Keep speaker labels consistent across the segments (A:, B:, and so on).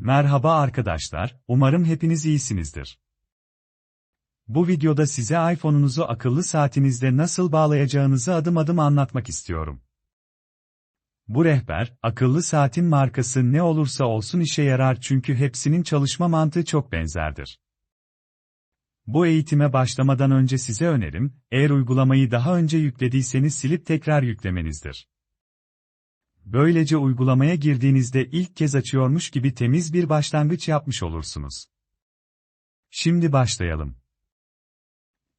A: Merhaba arkadaşlar, umarım hepiniz iyisinizdir. Bu videoda size iPhone'unuzu akıllı saatinizde nasıl bağlayacağınızı adım adım anlatmak istiyorum. Bu rehber, akıllı saatin markası ne olursa olsun işe yarar çünkü hepsinin çalışma mantığı çok benzerdir. Bu eğitime başlamadan önce size önerim, eğer uygulamayı daha önce yüklediyseniz silip tekrar yüklemenizdir. Böylece uygulamaya girdiğinizde ilk kez açıyormuş gibi temiz bir başlangıç yapmış olursunuz. Şimdi başlayalım.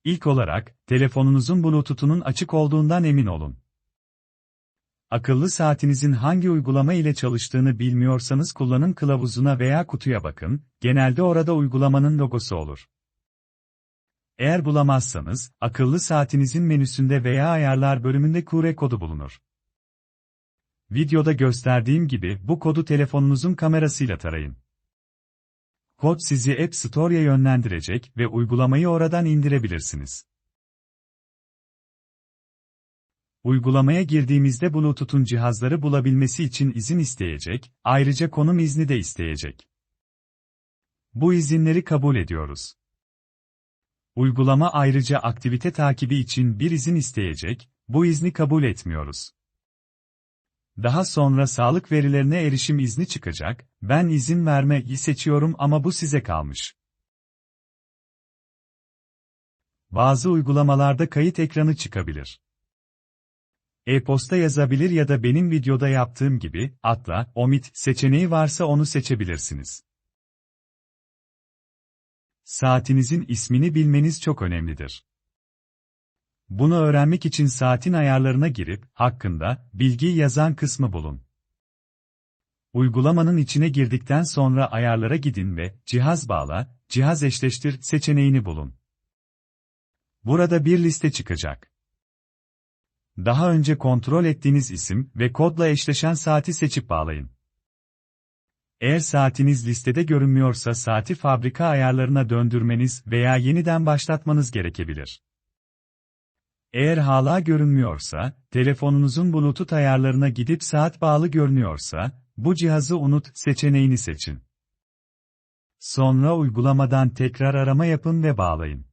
A: İlk olarak, telefonunuzun Bluetooth'unun açık olduğundan emin olun. Akıllı saatinizin hangi uygulama ile çalıştığını bilmiyorsanız kullanım kılavuzuna veya kutuya bakın, genelde orada uygulamanın logosu olur. Eğer bulamazsanız, akıllı saatinizin menüsünde veya ayarlar bölümünde QR kodu bulunur. Videoda gösterdiğim gibi bu kodu telefonunuzun kamerasıyla tarayın. Kod sizi App Store'ya yönlendirecek ve uygulamayı oradan indirebilirsiniz. Uygulamaya girdiğimizde Bluetooth'un cihazları bulabilmesi için izin isteyecek, ayrıca konum izni de isteyecek. Bu izinleri kabul ediyoruz. Uygulama ayrıca aktivite takibi için bir izin isteyecek, bu izni kabul etmiyoruz. Daha sonra sağlık verilerine erişim izni çıkacak, ben izin vermeyi seçiyorum ama bu size kalmış. Bazı uygulamalarda kayıt ekranı çıkabilir. E-posta yazabilir ya da benim videoda yaptığım gibi, atla, omit seçeneği varsa onu seçebilirsiniz. Saatinizin ismini bilmeniz çok önemlidir. Bunu öğrenmek için saatin ayarlarına girip, hakkında, bilgi yazan kısmı bulun. Uygulamanın içine girdikten sonra ayarlara gidin ve, cihaz bağla, cihaz eşleştir seçeneğini bulun. Burada bir liste çıkacak. Daha önce kontrol ettiğiniz isim ve kodla eşleşen saati seçip bağlayın. Eğer saatiniz listede görünmüyorsa saati fabrika ayarlarına döndürmeniz veya yeniden başlatmanız gerekebilir. Eğer hala görünmüyorsa, telefonunuzun Bluetooth ayarlarına gidip saat bağlı görünüyorsa, bu cihazı unut seçeneğini seçin. Sonra uygulamadan tekrar arama yapın ve bağlayın.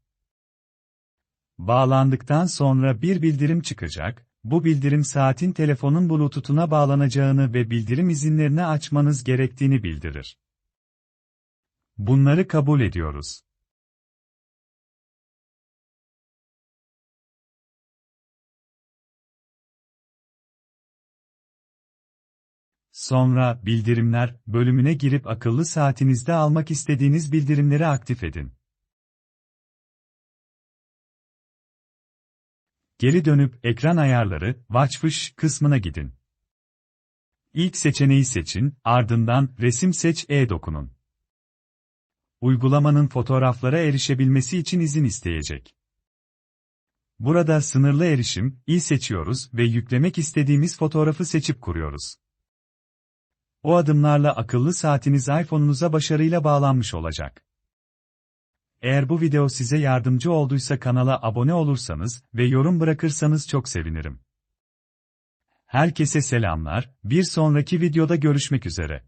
A: Bağlandıktan sonra bir bildirim çıkacak, bu bildirim saatin telefonun Bluetooth'una bağlanacağını ve bildirim izinlerini açmanız gerektiğini bildirir. Bunları kabul ediyoruz. Sonra, Bildirimler bölümüne girip akıllı saatinizde almak istediğiniz bildirimleri aktif edin. Geri dönüp ekran ayarları, Watchfish kısmına gidin. İlk seçeneği seçin, ardından resim seç e dokunun. Uygulamanın fotoğraflara erişebilmesi için izin isteyecek. Burada sınırlı erişim, i seçiyoruz ve yüklemek istediğimiz fotoğrafı seçip kuruyoruz. O adımlarla akıllı saatiniz iPhone'unuza başarıyla bağlanmış olacak. Eğer bu video size yardımcı olduysa kanala abone olursanız ve yorum bırakırsanız çok sevinirim. Herkese selamlar, bir sonraki videoda görüşmek üzere.